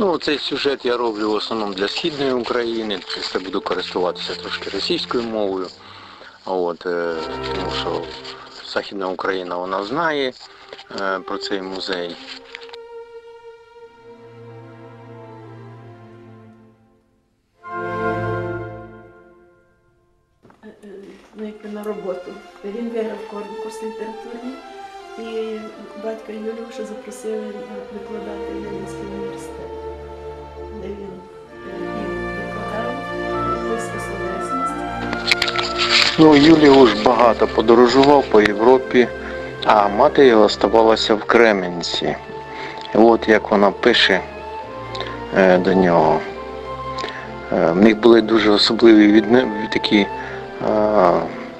Ну, цей сюжет я роблю в основному для східної України. Це буду користуватися трошки російською мовою. От, е, тому що Західна Україна вона знає е, про цей музей. ну, на роботу. Він виграв кор- курс літературний і батька Юліуша запросили викладати в Ленінський Ну, Юліуш багато подорожував по Європі, а мати його оставалася в Кременці. От як вона пише е, до нього. Е, в них були дуже особливі відне- такі е,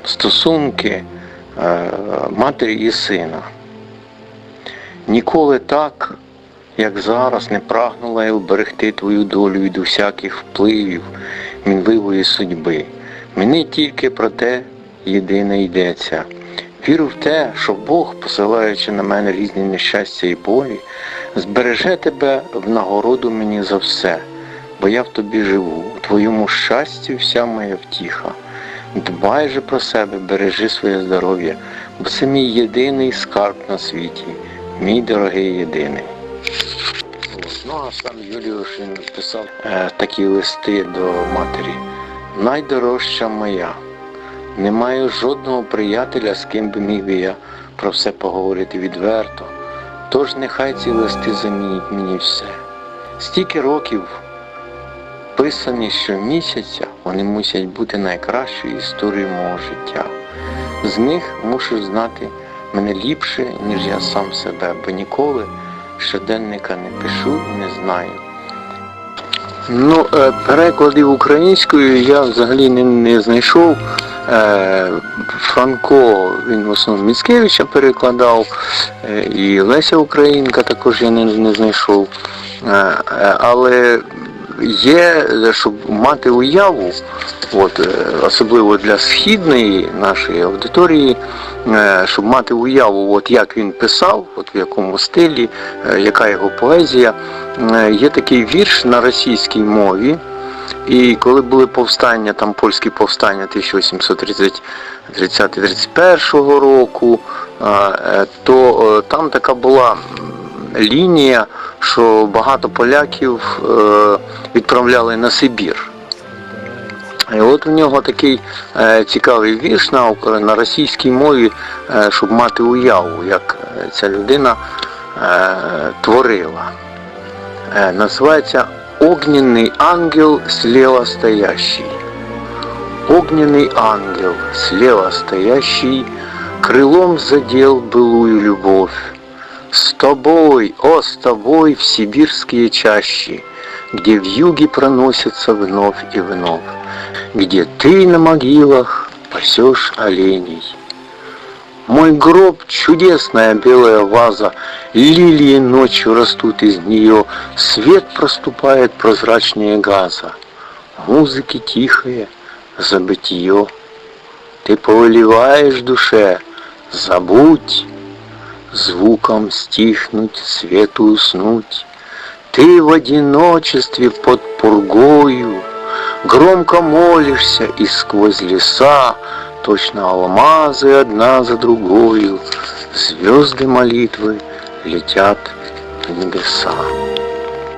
стосунки матері і сина. Ніколи так, як зараз, не прагнула я вберегти твою долю від усяких впливів мінливої судьби. Мені тільки про те єдине йдеться. Вірю в те, що Бог, посилаючи на мене різні нещастя і болі, збереже тебе в нагороду мені за все, бо я в тобі живу, у твоєму щасті вся моя втіха. Дбай же про себе, бережи своє здоров'я, бо це мій єдиний скарб на світі, мій дорогий єдиний. Ну а сам Юліуш він писав е, такі листи до матері. Найдорожча моя. Не маю жодного приятеля, з ким би міг би я про все поговорити відверто. Тож нехай ці листи замінять мені все. Стільки років писані щомісяця, вони мусять бути найкращою історією мого життя. З них мушу знати мене ліпше, ніж я сам себе, бо ніколи щоденника не пишу і не знаю. Ну, е, перекладів українською я взагалі не, не знайшов. Е, Франко, він в основному Міцкевича перекладав, е, і Леся Українка також я не, не знайшов. Але є, щоб мати уяву, от, особливо для східної нашої аудиторії, щоб мати уяву, от як він писав, от в якому стилі, яка його поезія. Е, Є такий вірш на російській мові. І коли були повстання, там польські повстання 1830-31 року, е, е, то там така була лінія, що багато поляків відправляли на Сибір. І от у нього такий цікавий вірш на, російській мові, щоб мати уяву, як ця людина творила. Э, называется «Огненный ангел слева стоящий». Огненный ангел слева стоящий Крылом задел былую любовь. С тобой, о, с тобой в сибирские чащи, Где в юге проносятся вновь и вновь, Где ты на могилах пасешь оленей. Мой гроб — чудесная белая ваза, Лилии ночью растут из нее, Свет проступает прозрачнее газа, Музыки тихое забытие. Ты повелеваешь душе, забудь, Звуком стихнуть, свету уснуть. Ты в одиночестве под пургою Громко молишься и сквозь леса Точно алмазы одна за другою Звезды молитвы летят в небеса.